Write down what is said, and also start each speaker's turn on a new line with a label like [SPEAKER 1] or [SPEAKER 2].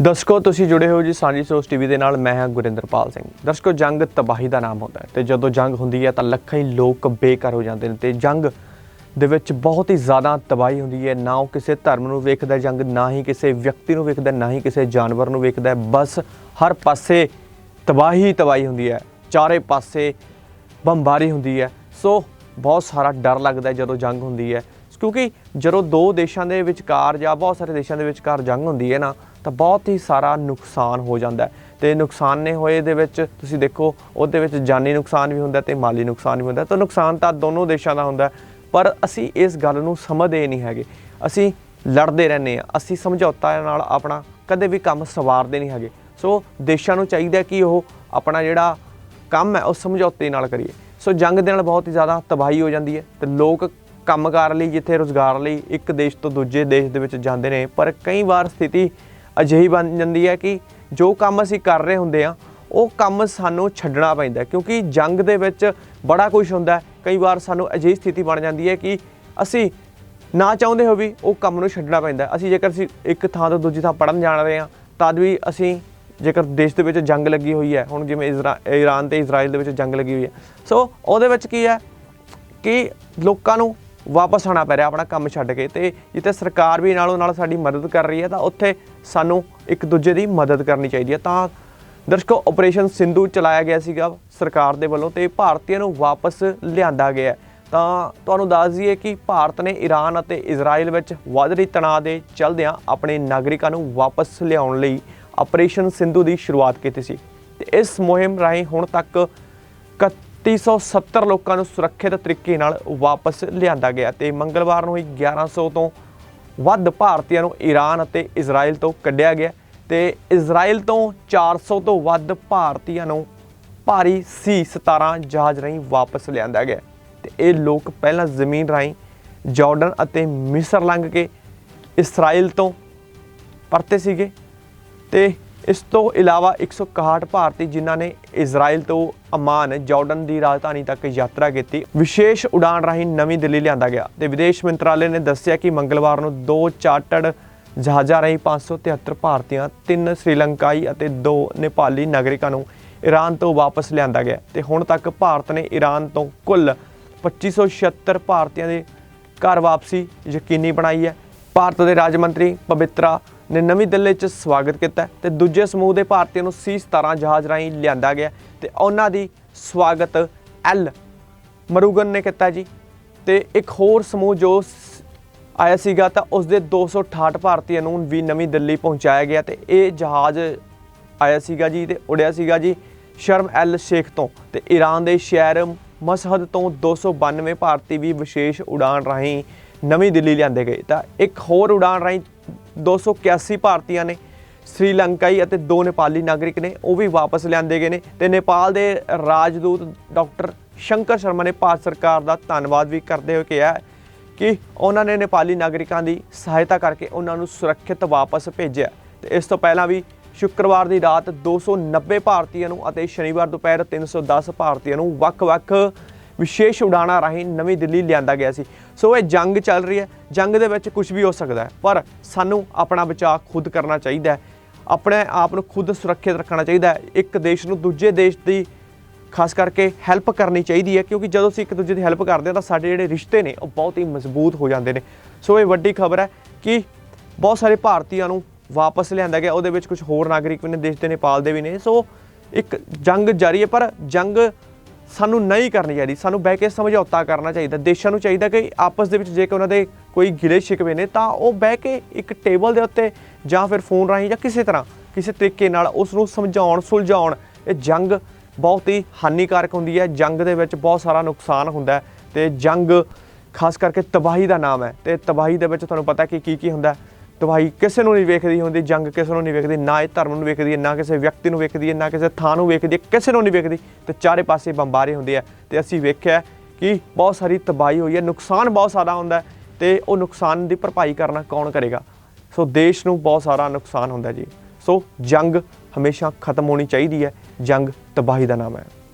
[SPEAKER 1] ਦਰਸ਼ਕੋ, ਤੁਸੀਂ ਜੁੜੇ ਹੋ ਜੀ ਸਾਂਝੀ ਸੋਚ ਟੀਵੀ ਦੇ ਨਾਲ। ਮੈਂ ਹਾਂ ਗੁਰਿੰਦਰਪਾਲ ਸਿੰਘ। ਦਰਸ਼ਕੋ, ਜੰਗ ਤਬਾਹੀ ਦਾ ਨਾਮ ਹੁੰਦਾ ਹੈ ਤੇ ਜਦੋਂ ਜੰਗ ਹੁੰਦੀ ਹੈ ਤਾਂ ਲੱਖਾਂ ਹੀ ਲੋਕ ਬੇਘਰ ਹੋ ਜਾਂਦੇ ਨੇ ਤੇ ਜੰਗ ਦੇ ਵਿੱਚ ਬਹੁਤ ਹੀ ਜ਼ਿਆਦਾ ਤਬਾਹੀ ਹੁੰਦੀ ਹੈ। ਨਾ ਉਹ ਕਿਸੇ ਧਰਮ ਨੂੰ ਵੇਖਦਾ ਜੰਗ, ਨਾ ਹੀ ਕਿਸੇ ਵਿਅਕਤੀ ਨੂੰ ਵੇਖਦਾ, ਨਾ ਹੀ ਕਿਸੇ ਜਾਨਵਰ ਨੂੰ ਵੇਖਦਾ ਬਸ ਹਰ ਪਾਸੇ ਤਬਾਹੀ ਤਬਾਹੀ ਹੁੰਦੀ ਹੈ। ਚਾਰੇ ਪਾਸੇ ਬੰਬਾਰੀ ਹੁੰਦੀ ਹੈ। ਸੋ ਬਹੁਤ ਸਾਰਾ ਡਰ ਲੱਗਦਾ ਜਦੋਂ ਜੰਗ ਹੁੰਦੀ ਹੈ। ਕਿਉਂਕਿ ਜਦੋਂ ਦੋ ਦੇਸ਼ਾਂ ਦੇ ਵਿਚਕਾਰ ਜਾਂ ਬਹੁਤ ਸਾਰੇ ਦੇਸ਼ਾਂ ਦੇ ਵਿਚਕਾਰ ਜੰਗ ਹੁੰਦੀ ਹੈ ਨਾ, ਤਾਂ ਬਹੁਤ ਹੀ ਸਾਰਾ ਨੁਕਸਾਨ ਹੋ ਜਾਂਦਾ ਹੈ। ਤੇ ਨੁਕਸਾਨ ਨੇ ਹੋਏ ਦੇ ਵਿੱਚ ਤੁਸੀਂ ਦੇਖੋ, ਉਹਦੇ ਵਿੱਚ ਜਾਨੀ ਨੁਕਸਾਨ ਵੀ ਹੁੰਦਾ ਤੇ ਮਾਲੀ ਨੁਕਸਾਨ ਵੀ ਹੁੰਦਾ। ਤਾਂ ਨੁਕਸਾਨ ਤਾਂ ਦੋਨੋਂ ਦੇਸ਼ਾਂ ਦਾ ਹੁੰਦਾ ਪਰ ਅਸੀਂ ਇਸ ਗੱਲ ਨੂੰ ਸਮਝਦੇ ਨਹੀਂ ਹੈਗੇ। ਅਸੀਂ ਲੜਦੇ ਰਹਿੰਦੇ ਆ ਅਸੀਂ ਸਮਝੌਤਾ ਨਾਲ ਆਪਣਾ ਕਦੇ ਵੀ ਕੰਮ ਸਵਾਰਦੇ ਨਹੀਂ ਹੈਗੇ। ਸੋ ਦੇਸ਼ਾਂ ਨੂੰ ਚਾਹੀਦਾ ਕਿ ਉਹ ਆਪਣਾ ਜਿਹੜਾ ਕੰਮ ਹੈ, ਉਹ ਸਮਝੌਤੇ ਨਾਲ ਕਰੀਏ। ਸੋ ਜੰਗ ਦੇ ਨਾਲ ਬਹੁਤ ਹੀ ਜ਼ਿਆਦਾ ਤਬਾਹੀ ਹੋ ਜਾਂਦੀ ਹੈ ਤੇ ਲੋਕ ਕੰਮਕਾਰ ਲਈ, ਜਿੱਥੇ ਰੋਜ਼ਗਾਰ ਲਈ ਇੱਕ ਦੇਸ਼ ਤੋਂ ਦੂਜੇ ਦੇਸ਼ ਦੇ ਵਿੱਚ ਜਾਂਦੇ ਨੇ। ਪਰ ਕਈ ਵਾਰ ਸਥਿਤੀ ਅਜਿਹੀ ਬਣ ਜਾਂਦੀ ਹੈ ਕਿ ਜੋ ਕੰਮ ਅਸੀਂ ਕਰ ਰਹੇ ਹੁੰਦੇ ਆ ਉਹ ਕੰਮ ਸਾਨੂੰ ਛੱਡਣਾ ਪੈਂਦਾ ਕਿਉਂਕਿ ਜੰਗ ਦੇ ਵਿੱਚ ਬੜਾ ਕੁਝ ਹੁੰਦਾ ਕਈ ਵਾਰ ਸਾਨੂੰ ਅਜਿਹੀ ਸਥਿਤੀ ਬਣ ਜਾਂਦੀ ਹੈ ਕਿ ਅਸੀਂ ਨਾ ਚਾਹੁੰਦੇ ਹੋ ਵੀ ਉਹ ਕੰਮ ਨੂੰ ਛੱਡਣਾ ਪੈਂਦਾ ਅਸੀਂ ਜੇਕਰ ਅਸੀਂ ਇੱਕ ਥਾਂ ਤੋਂ ਦੂਜੀ ਥਾਂ ਪੜਨ ਜਾਣ ਰਹੇ ਹਾਂ, ਤਦ ਵੀ ਅਸੀਂ ਜੇਕਰ ਦੇਸ਼ ਦੇ ਵਿੱਚ ਜੰਗ ਲੱਗੀ ਹੋਈ ਹੈ, ਹੁਣ ਜਿਵੇਂ ਇਜ਼ਰਾ- ਈਰਾਨ ਤੇ ਇਜ਼ਰਾਈਲ ਦੇ ਵਿੱਚ ਜੰਗ ਲੱਗੀ ਹੋਈ ਹੈ। ਸੋ ਉਹਦੇ ਵਿੱਚ ਕੀ ਹੈ ਕਿ ਲੋਕਾਂ ਨੂੰ ਵਾਪਸ ਆਉਣਾ ਪੈ ਰਿਹਾ ਆਪਣਾ ਕੰਮ ਛੱਡ ਕੇ ਤੇ ਜਿੱਥੇ ਸਰਕਾਰ ਵੀ ਨਾਲੋਂ ਨਾਲ ਸਾਡੀ ਮਦਦ ਕਰ ਰਹੀ ਹੈ ਤਾਂ ਉੱਥੇ ਸਾਨੂੰ ਇੱਕ ਦੂਜੇ ਦੀ ਮਦਦ ਕਰਨੀ ਚਾਹੀਦੀ ਹੈ। ਤਾਂ ਦਰਸ਼ਕੋ ਆਪਰੇਸ਼ਨ ਸਿੰਧੂ ਚਲਾਇਆ ਗਿਆ ਸੀਗਾ ਸਰਕਾਰ ਦੇ ਵੱਲੋਂ ਤੇ ਭਾਰਤੀਆਂ ਨੂੰ ਵਾਪਸ ਲਿਆਂਦਾ ਗਿਆ ਤਾਂ ਤੁਹਾਨੂੰ ਦੱਸ ਦਈਏ ਕਿ ਭਾਰਤ ਨੇ ਈਰਾਨ ਅਤੇ ਇਜ਼ਰਾਈਲ ਵਿੱਚ ਵੱਧ ਰਹੀ ਤਣਾਅ ਦੇ ਚਲਦਿਆਂ ਆਪਣੇ ਨਾਗਰਿਕਾਂ ਨੂੰ ਵਾਪਸ ਲਿਆਉਣ ਲਈ ਆਪਰੇਸ਼ਨ ਸਿੰਧੂ ਦੀ ਸ਼ੁਰੂਆਤ ਕੀਤੀ ਸੀ। ਤੇ ਇਸ ਮੁਹਿੰਮ ਰਾਹੀਂ ਹੁਣ ਤੱਕ 3170 ਲੋਕਾਂ ਨੂੰ ਸੁਰੱਖਿਅਤ ਤਰੀਕੇ ਨਾਲ ਵਾਪਸ ਲਿਆਂਦਾ ਗਿਆ ਤੇ ਮੰਗਲਵਾਰ ਨੂੰ ਹੀ 1100 ਤੋਂ ਵੱਧ ਭਾਰਤੀਆਂ ਨੂੰ ਈਰਾਨ ਅਤੇ ਇਜ਼ਰਾਈਲ ਤੋਂ ਕੱਢਿਆ ਗਿਆ ਤੇ ਇਜ਼ਰਾਈਲ ਤੋਂ 400 ਤੋਂ ਵੱਧ ਭਾਰਤੀਆਂ ਨੂੰ ਭਾਰੀ ਸੀ 17 ਜਹਾਜ਼ ਰਾਹੀਂ ਵਾਪਸ ਲਿਆਂਦਾ ਗਿਆ ਤੇ ਇਹ ਲੋਕ ਪਹਿਲਾਂ ਜ਼ਮੀਨ ਰਾਹੀਂ ਜਾਰਡਨ ਅਤੇ ਮਿਸਰ ਲੰਘ ਕੇ ਇਸਰਾਈਲ ਤੋਂ ਪਰਤੇ ਸੀਗੇ ਤੇ ਇਸ ਤੋਂ ਇਲਾਵਾ 161 ਭਾਰਤੀ ਜਿਨ੍ਹਾਂ ਨੇ ਇਜ਼ਰਾਈਲ ਤੋਂ ਅਮਾਨ ਜਾਰਡਨ ਦੀ ਰਾਜਧਾਨੀ ਤੱਕ ਯਾਤਰਾ ਕੀਤੀ, ਵਿਸ਼ੇਸ਼ ਉਡਾਨ ਰਾਹੀਂ ਨਵੀਂ ਦਿੱਲੀ ਲਿਆਂਦਾ ਗਿਆ ਤੇ ਵਿਦੇਸ਼ ਮੰਤਰਾਲੇ ਨੇ ਦੱਸਿਆ ਕਿ ਮੰਗਲਵਾਰ ਨੂੰ ਦੋ ਚਾਰਟਰਡ ਜਹਾਜ਼ਾਂ ਰਾਹੀਂ 573 ਭਾਰਤੀਆਂ, ਤਿੰਨ ਸ੍ਰੀਲੰਕਾਈ ਅਤੇ ਦੋ ਨੇਪਾਲੀ ਨਾਗਰਿਕਾਂ ਨੂੰ ਈਰਾਨ ਤੋਂ ਵਾਪਸ ਲਿਆਂਦਾ ਗਿਆ ਤੇ ਹੁਣ ਤੱਕ ਭਾਰਤ ਨੇ ਈਰਾਨ ਤੋਂ ਕੁੱਲ 2576 ਭਾਰਤੀਆਂ ਦੇ ਘਰ ਵਾਪਸੀ ਯਕੀਨੀ ਬਣਾਈ ਹੈ। ਭਾਰਤ ਦੇ ਰਾਜ ਮੰਤਰੀ ਪਵਿੱਤਰਾ ਨੇ ਨਵੀਂ ਦਿੱਲੀ 'ਚ ਸਵਾਗਤ ਕੀਤਾ ਤੇ ਦੂਜੇ ਸਮੂਹ ਦੇ ਭਾਰਤੀਆਂ ਨੂੰ ਸੀ 17 ਜਹਾਜ਼ ਰਾਹੀਂ ਲਿਆਂਦਾ ਗਿਆ ਤੇ ਉਹਨਾਂ ਦੀ ਸਵਾਗਤ ਐਲ ਮਰੂਗਨ ਨੇ ਕੀਤਾ ਜੀ। ਤੇ ਇੱਕ ਹੋਰ ਸਮੂਹ ਜੋ ਆਇਆ ਸੀਗਾ ਤਾਂ ਉਸ ਦੇ 268 ਭਾਰਤੀਆਂ ਨੂੰ ਵੀ ਨਵੀਂ ਦਿੱਲੀ ਪਹੁੰਚਾਇਆ ਗਿਆ ਤੇ ਇਹ ਜਹਾਜ਼ ਆਇਆ ਸੀਗਾ ਜੀ ਤੇ ਉੜਿਆ ਸੀਗਾ ਜੀ ਸ਼ਰਮ ਐਲ ਸ਼ੇਖ ਤੋਂ ਤੇ ਈਰਾਨ ਦੇ ਸ਼ਹਿਰ ਮਸਹਦ ਤੋਂ 292 ਭਾਰਤੀ ਵੀ ਵਿਸ਼ੇਸ਼ ਉਡਾਨ ਰਾਹੀਂ ਨਵੀਂ ਦਿੱਲੀ ਲਿਆਂਦੇ ਗਏ। ਤਾਂ ਇੱਕ ਹੋਰ ਉਡਾਨ ਰਾਹੀਂ 281 ਭਾਰਤੀਆਂ ਨੇ ਸ੍ਰੀਲੰਕਾਈ ਅਤੇ ਦੋ ਨੇਪਾਲੀ ਨਾਗਰਿਕ ਨੇ, ਉਹ ਵੀ ਵਾਪਸ ਲਿਆਂਦੇ ਗਏ ਨੇ। ਤੇ ਨੇਪਾਲ ਦੇ ਰਾਜਦੂਤ ਡਾਕਟਰ ਸ਼ੰਕਰ ਸ਼ਰਮਾ ਨੇ ਭਾਰਤ ਸਰਕਾਰ ਦਾ ਧੰਨਵਾਦ ਵੀ ਕਰਦੇ ਹੋਏ ਕਿਹਾ ਕਿ ਉਹਨਾਂ ਨੇ ਨੇਪਾਲੀ ਨਾਗਰਿਕਾਂ ਦੀ ਸਹਾਇਤਾ ਕਰਕੇ ਉਹਨਾਂ ਨੂੰ ਸੁਰੱਖਿਅਤ ਵਾਪਸ ਭੇਜਿਆ। ਤੇ ਇਸ ਤੋਂ ਪਹਿਲਾਂ ਵੀ ਸ਼ੁੱਕਰਵਾਰ ਦੀ ਰਾਤ 290 ਭਾਰਤੀਆਂ ਨੂੰ ਅਤੇ ਸ਼ਨੀਵਾਰ ਦੁਪਹਿਰ 310 ਭਾਰਤੀਆਂ ਨੂੰ ਵੱਖ-ਵੱਖ ਵਿਸ਼ੇਸ਼ ਉਡਾਣਾਂ ਰਾਹੀਂ ਨਵੀਂ ਦਿੱਲੀ ਲਿਆਂਦਾ ਗਿਆ ਸੀ। ਸੋ ਇਹ ਜੰਗ ਚੱਲ ਰਹੀ ਹੈ। ਜੰਗ ਦੇ ਵਿੱਚ ਕੁਝ ਵੀ ਹੋ ਸਕਦਾ ਹੈ। ਪਰ ਸਾਨੂੰ ਆਪਣਾ ਬਚਾਅ ਖੁਦ ਕਰਨਾ ਚਾਹੀਦਾ ਹੈ। ਆਪਣੇ ਆਪ ਨੂੰ ਖੁਦ ਸੁਰੱਖਿਅਤ ਰੱਖਣਾ ਚਾਹੀਦਾ ਹੈ। ਇੱਕ ਦੇਸ਼ ਨੂੰ ਦੂਜੇ ਦੇਸ਼ ਦੀ ਖਾਸ ਕਰਕੇ ਹੈਲਪ ਕਰਨੀ ਚਾਹੀਦੀ ਹੈ। ਕਿਉਂਕਿ ਜਦੋਂ ਅਸੀਂ ਇੱਕ ਦੂਜੇ ਦੀ ਹੈਲਪ ਕਰਦੇ ਹਾਂ ਤਾਂ ਸਾਡੇ ਜਿਹੜੇ ਰਿਸ਼ਤੇ ਨੇ ਉਹ ਬਹੁਤ ਹੀ ਮਜ਼ਬੂਤ ਹੋ ਜਾਂਦੇ ਨੇ। ਸੋ ਇਹ ਵੱਡੀ ਖਬਰ ਹੈ ਕਿ ਬਹੁਤ ਸਾਰੇ ਭਾਰਤੀਆਂ ਨੂੰ ਵਾਪਸ ਲਿਆਂਦਾ ਗਿਆ। ਉਹਦੇ ਵਿੱਚ ਕੁਝ ਹੋਰ ਨਾਗਰਿਕ ਵੀ ਨੇ, ਦੇਸ਼ ਦੇ ਨੇਪਾਲ ਦੇ ਵੀ ਨੇ। ਸੋ ਇੱਕ ਜੰਗ ਜਾਰੀ ਹੈ, ਪਰ ਜੰਗ ਸਾਨੂੰ ਨਹੀਂ ਕਰਨੀ ਚਾਹੀਦੀ। ਸਾਨੂੰ ਬਹਿ ਕੇ ਸਮਝੌਤਾ ਕਰਨਾ ਚਾਹੀਦਾ। ਦੇਸ਼ਾਂ ਨੂੰ ਚਾਹੀਦਾ ਕਿ ਆਪਸ ਦੇ ਵਿੱਚ ਜੇ ਕਿ ਉਹਨਾਂ ਦੇ ਕੋਈ ਗਿਲੇ ਸ਼ਿਕਵੇ ਨੇ, ਤਾਂ ਉਹ ਬਹਿ ਕੇ ਇੱਕ ਟੇਬਲ ਦੇ ਉੱਤੇ ਜਾਂ ਫਿਰ ਫੋਨ ਰਾਹੀਂ ਜਾਂ ਕਿਸੇ ਤਰ੍ਹਾਂ, ਕਿਸੇ ਤਰੀਕੇ ਨਾਲ ਉਸ ਨੂੰ ਸਮਝਾਉਣ, ਸੁਲਝਾਉਣ। ਇਹ ਜੰਗ ਬਹੁਤ ਹੀ ਹਾਨੀਕਾਰਕ ਹੁੰਦੀ ਹੈ। ਜੰਗ ਦੇ ਵਿੱਚ ਬਹੁਤ ਸਾਰਾ ਨੁਕਸਾਨ ਹੁੰਦਾ ਹੈ ਤੇ ਜੰਗ ਖਾਸ ਕਰਕੇ ਤਬਾਹੀ ਦਾ ਨਾਮ ਹੈ। ਤੇ ਤਬਾਹੀ ਦੇ ਵਿੱਚ ਤੁਹਾਨੂੰ ਪਤਾ ਕਿ ਕੀ ਕੀ ਹੁੰਦਾ ਤਬਾਹੀ ਕਿਸੇ ਨੂੰ ਨਹੀਂ ਵੇਖਦੀ ਹੁੰਦੀ, ਜੰਗ ਕਿਸੇ ਨੂੰ ਨਹੀਂ ਵੇਖਦੀ, ਨਾ ਇਹ ਧਰਮ ਨੂੰ ਵੇਖਦੀ ਹੈ, ਨਾ ਕਿਸੇ ਵਿਅਕਤੀ ਨੂੰ ਵੇਖਦੀ ਹੈ, ਨਾ ਕਿਸੇ ਥਾਂ ਨੂੰ ਵੇਖਦੀ ਹੈ, ਕਿਸੇ ਨੂੰ ਨਹੀਂ ਵੇਖਦੀ। ਤੇ ਚਾਰੇ ਪਾਸੇ ਬੰਬਾਰੇ ਹੁੰਦੇ ਆ। ਤੇ ਅਸੀਂ ਵੇਖਿਆ ਕਿ ਬਹੁਤ ਸਾਰੀ ਤਬਾਹੀ ਹੋਈ ਹੈ, ਨੁਕਸਾਨ ਬਹੁਤ ਸਾਰਾ ਹੁੰਦਾ ਹੈ ਤੇ ਉਹ ਨੁਕਸਾਨ ਦੀ ਭਰਪਾਈ ਕਰਨਾ ਕੌਣ ਕਰੇਗਾ? ਸੋ ਦੇਸ਼ ਨੂੰ ਬਹੁਤ ਸਾਰਾ ਨੁਕਸਾਨ ਹੁੰਦਾ ਜੀ। ਸੋ ਜੰਗ ਹਮੇਸ਼ਾ ਖਤਮ ਹੋਣੀ ਚਾਹੀਦੀ ਹੈ, ਜੰਗ ਤਬਾਹੀ ਦਾ ਨਾਮ ਹੈ।